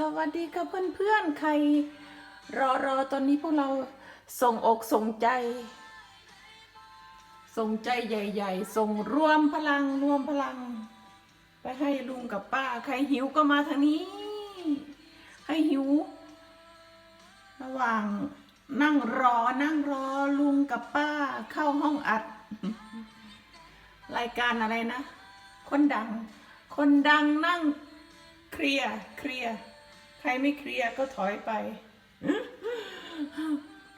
สวัสดีค่ะเพื่อนๆ ใคร รอรอตอนนี้พวกเราส่งอกส่งใจ ส่งใจใหญ่ ๆ ส่งรวมพลังรวมพลัง ไปให้ลุงกับป้า ใครหิวก็มาทางนี้ให้หิว ระหว่างนั่งรอนั่งรอลุงกับป้าเข้าห้องอัด รายการอะไรนะ คนดัง คนดังนั่งเคลียร์เคลียร์ ครไม่เคลียร์ก็ถอยไป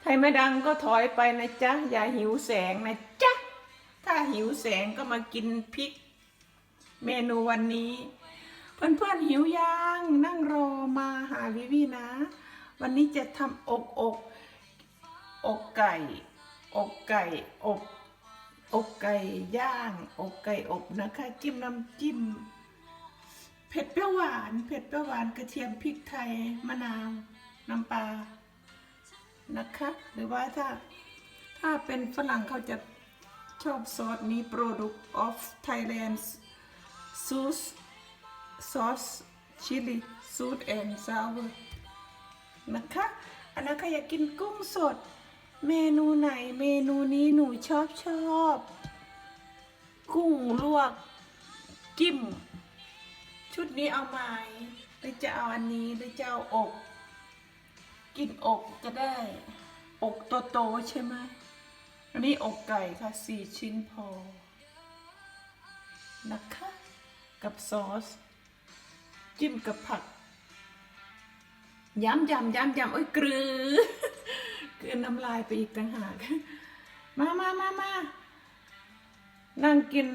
ใครไม่ดังก็ถอยไปนะจ๊ะ อย่าหิวแสงนะจ๊ะ ถ้าหิวแสงก็มากินพริก เมนูวันนี้ เพื่อนๆหิวยังนั่งรอมาหาวิวีนะ วันนี้จะทำอกอก อกไก่ อกไก่อบ อกไก่ย่าง อกไก่อบนะคะ จิ้มน้ำจิ้ม ผ็ดเปรี้ยวหวาน เผ็ดเปรี้ยวหวานกระเทียมพริกไทยมะนาวน้ำปลานะคะ หรือว่าถ้าถ้าเป็นฝรั่งเขาจะชอบซอสนี้ Product of Thailand Sauce Sauce Chili Sweet and Sour นะคะ อันนั้นใครอยากกินกุ้งสด เมนูไหนเมนูนี้หนูชอบชอบ กุ้งลวกจิ้ม ชุดนี้เอาไหมหรือจะเอาอันนี้หรือจะเอาอก กินอกก็ได้ อกโตๆใช่ไหมอันนี้อกไก่ค่ะสี่ชิ้นพอ นะคะ กับซอส จิ้มกับผัก ย้ำยำย้ำยำโอ้ยกลือ กลืนน้ำลายไปอีกต่างหาก มามามามานั่งกิน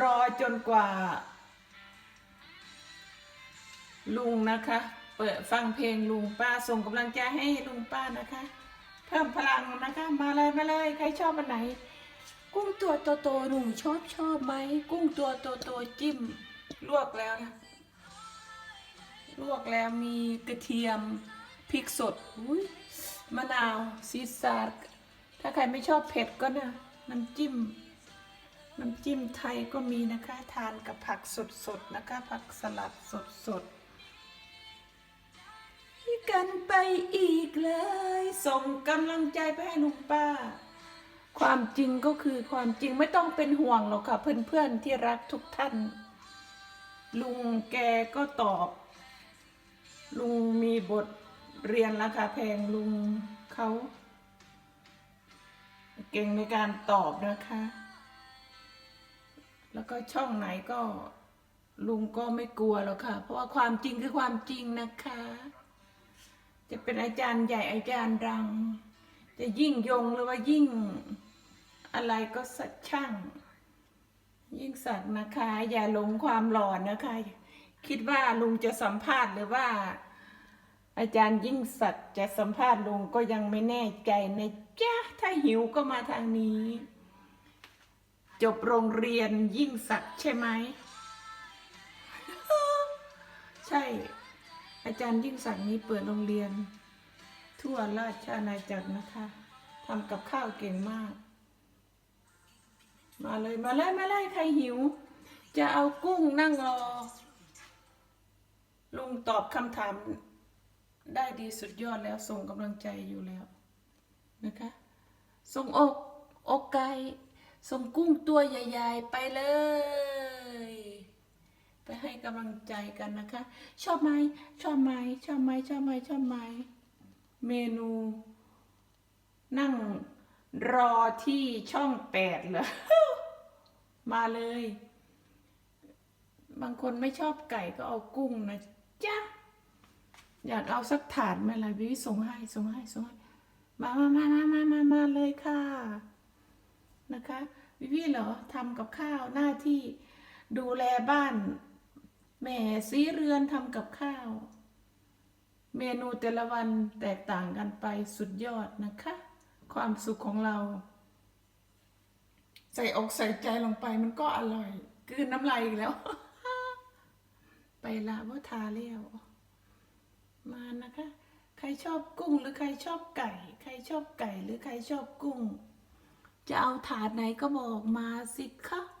รอจนกว่า ลุงนะคะ เปิดฟังเพลงลุงป้าส่งกำลังใจให้ลุงป้านะคะ เพิ่มพลังนะคะ มาเลยมาเลยใครชอบอันไหน กุ้งตัวโตๆหนูชอบชอบไหมกุ้งตัวโตๆจิ้มลวกแล้วนะลวกแล้วมีกระเทียมพริกสดอุ้ยมะนาวซีซาร์ถ้าใครไม่ชอบเผ็ดก็นะน้ำจิ้มน้ำจิ้มไทยก็มีนะคะ ทานกับผักสดๆนะคะ ผักสลัดสดๆ กันไปอีกเลย ส่งกำลังใจไปให้ลุงป้า ความจริงก็คือความจริงไม่ต้องเป็นห่วงหรอกค่ะเพื่อนๆที่รักทุกท่าน ลุงแกก็ตอบ ลุงมีบทเรียนราคาแพงลุงเขาเก่งในการตอบนะคะ แล้วก็ช่องไหนก็ลุงก็ไม่กลัวหรอกค่ะ เพราะว่าความจริงคือความจริงนะคะ จะเป็นอาจารย์ใหญ่อาจารย์ดัง จะยิ่งยงหรือว่ายิ่งอะไรก็สักช่าง ยิ่งสักนะคะ อย่าหลงความหล่อนนะคะ คิดว่าลุงจะสัมภาษณ์หรือว่า อาจารย์ยิ่งศักจะสัมภาษณ์ลุงก็ยังไม่แน่ใจนะจ๊ะถ้าหิวก็มาทางนี้ จบโรงเรียนยิ่งศักใช่ไหมใช่ อาจารย์ยิ่งศักดิ์นี้เปิดโรงเรียน ทั่วราชอาณาจักรนะคะทำกับข้าวเก่งมาก มาเลยมาเลยมาเลยใครหิว จะเอากุ้งนั่งรอ ลุงตอบคำถาม ได้ดีสุดยอดแล้วส่งกำลังใจอยู่แล้วนะคะส่งอกอกไก่ส่งกุ้งตัวใหญ่ ๆ ไปเลย ไปให้กำลังใจกันนะคะ ชอบไหมชอบไหมชอบไหมชอบไหมชอบไหมเมนู นั่งรอที่ช่องแปดเหรอมาเลย บางคนไม่ชอบไก่ก็เอากุ้งนะจ๊ะอยากเอาสักถาดไหมล่ะวิวส่งให้ส่งให้ส่งให้มามามามามามามาเลยค่ะนะคะ วิวเหรอทำกับข้าวหน้าที่ดูแลบ้าน แม่ซีเรือนทำกับข้าว เมนูแต่ละวันแตกต่างกันไปสุดยอดนะคะ ความสุขของเรา ใส่อกใส่ใจลงไปมันก็อร่อยกืนน้ำลายอีกแล้ว ไปละว่าทาเลี้ยวมานะคะ ใครชอบกุ้งหรือใครชอบไก่ ใครชอบไก่หรือใครชอบกุ้ง จะเอาถาดไหนก็บอกมาสิคะ